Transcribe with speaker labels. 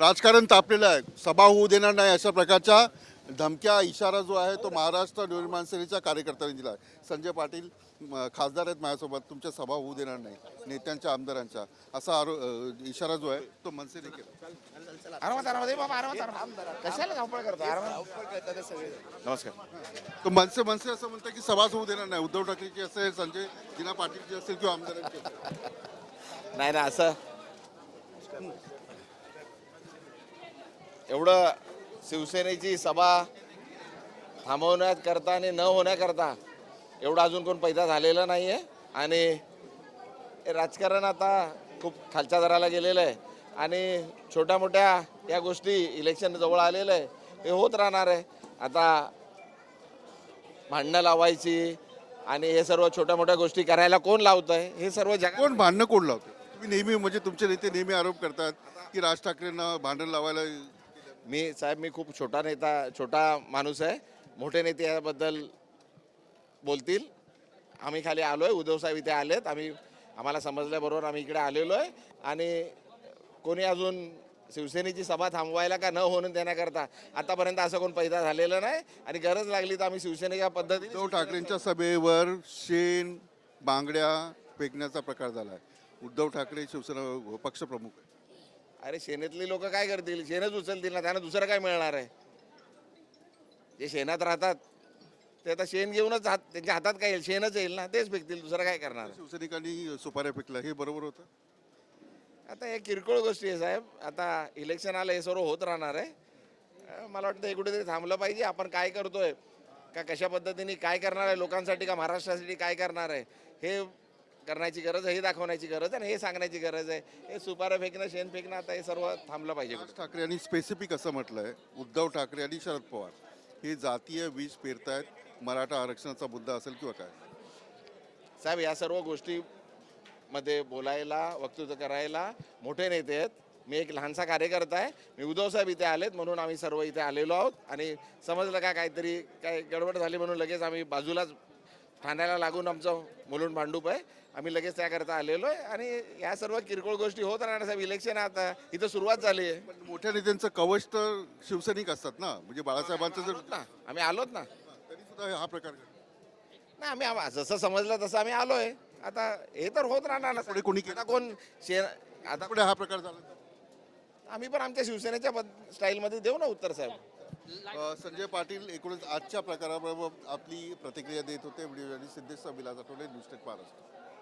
Speaker 1: राजकारण तापलेलं आहे. सभा होऊ देणार नाही अशा प्रकारच्या धमक्या इशारा जो आहे तो महाराष्ट्र निर्माण सेनेच्या कार्यकर्त्यांनी दिला आहे. संजय पाटील खासदार आहेत माझ्यासोबत. तुमच्या सभा होऊ देणार नाही. नेत्यांच्या आमदारांच्या. असा आरो इशारा जो आहे तो मनसेने
Speaker 2: नमस्कार.
Speaker 1: तर मनसे मनसे असं म्हणतं की सभाच होऊ देणार नाही. उद्धव ठाकरेची असेल संजय दिना पाटीलची असेल किंवा आमदारांची
Speaker 2: नाही ना असं. एवढं शिवसेनेची सभा थांबवण्याकरता आणि न होण्याकरता एवढं अजून कोण पैदा झालेलं नाही आहे आणि राजकारण आता खूप खालच्या दराला गेलेलं आहे. आणि छोट्या मोठ्या या गोष्टी इलेक्शन जवळ आलेलं आहे. हे होत राहणार आहे. आता भांडणं लावायची आणि हे सर्व छोट्या मोठ्या गोष्टी करायला कोण लावत आहे हे सर्व जग
Speaker 1: कोण भांडणं कोण लावतो तुम्ही नेहमी म्हणजे तुमचे नेते नेहमी आरोप करतात की राज ठाकरेंना भांडण लावायला
Speaker 2: मी साहेब मी खूप छोटा नेता छोटा माणूस आहे. मोठे नेते याबद्दल बोलतील. आम्ही खाली आलो आहे उद्धव साहेब इथे आलेत. आम्ही आम्हाला समजल्याबरोबर आम्ही इकडे आलेलो आहे आणि कोणी अजून शिवसेनेची सभा थांबवायला का न होणं देण्याकरता आतापर्यंत असं कोण पैदा झालेलं नाही. आणि गरज लागली तर आम्ही शिवसेनेच्या पद्धतीने
Speaker 1: उद्धव ठाकरेंच्या सभेवर शेण बांगड्या फेकण्याचा प्रकार झाला आहे उद्धव ठाकरे शिवसेना पक्षप्रमुख आहे
Speaker 2: अरे शेनेतली लोक काय करतील? शेणच उचलतील ना त्यांना दुसरं काय मिळणार आहे? जे शेणात राहतात ते आता शेण घेऊनच हात त्यांच्या हातात काय येईल? शेणच येईल ना तेच फेकतील दुसरं काय करणार
Speaker 1: शिवसैनिकांनी सुपाऱ्या फेकल्या हे बरोबर होतं?
Speaker 2: आता हे किरकोळ गोष्टी आहे साहेब. आता इलेक्शन आलं हे सर्व होत राहणार आहे. मला वाटतं हे कुठेतरी थांबलं पाहिजे. आपण काय करतोय? का कशा पद्धतीने काय करणार आहे? लोकांसाठी का महाराष्ट्रासाठी काय करणार आहे? हे करण्याची गरज आहे हे दाखवण्याची गरज आहे आणि हे सांगण्याची गरज आहे. हे सुपाऱ्या फेकणं शेण फेकणं आता हे सर्व थांबलं पाहिजे.
Speaker 1: राज ठाकरे यांनी स्पेसिफिक असं म्हटलंय उद्धव ठाकरे आणि शरद पवार. हे जातीय वीज पेरतायत मराठा आरक्षणाचा मुद्दा असेल किंवा काय?
Speaker 2: साहेब या सर्व गोष्टीमध्ये बोलायला वक्तृत्व करायला मोठे नेते आहेत. मी एक लहानसा कार्यकर्ता आहे. मी उद्धव साहेब इथे आलेत म्हणून आम्ही सर्व इथे आलेलो आहोत. आणि समजलं का काहीतरी काय गडबड झाली म्हणून लगेच आम्ही बाजूलाच ठाण्याला लागून आमचं मुलुंड भांडूप आहे. आम्ही लगेच त्याकरता आलेलो आहे आणि या सर्व किरकोळ गोष्टी होत राहणार साहेब. इलेक्शन आहे आता इथं सुरुवात झाली आहे.
Speaker 1: पण मोठ्या नेत्यांचं कवच तर शिवसैनिक असतात ना? म्हणजे बाळासाहेबांचं जर
Speaker 2: ना. आम्ही आलोत ना.
Speaker 1: तरी सुद्धा हा प्रकार घडला.
Speaker 2: नाही आम्ही आम- जसं समजलं तसं आम्ही आलोय. आता हे तर होत राहणार ना.
Speaker 1: पुढे कोणी केलं?
Speaker 2: आता कोण शे आता
Speaker 1: पुढे हा प्रकार झाला.
Speaker 2: आम्ही पण आमच्या शिवसेनेच्या पद- स्टाईलमध्ये देऊ ना उत्तर साहेब.
Speaker 1: संजय पाटील एकूणच आजच्या प्रकाराबरोबर आपली प्रतिक्रिया देत होते. व्हिडिओ आणि Siddhesh Vilas Athawale. News tech Maharashtra.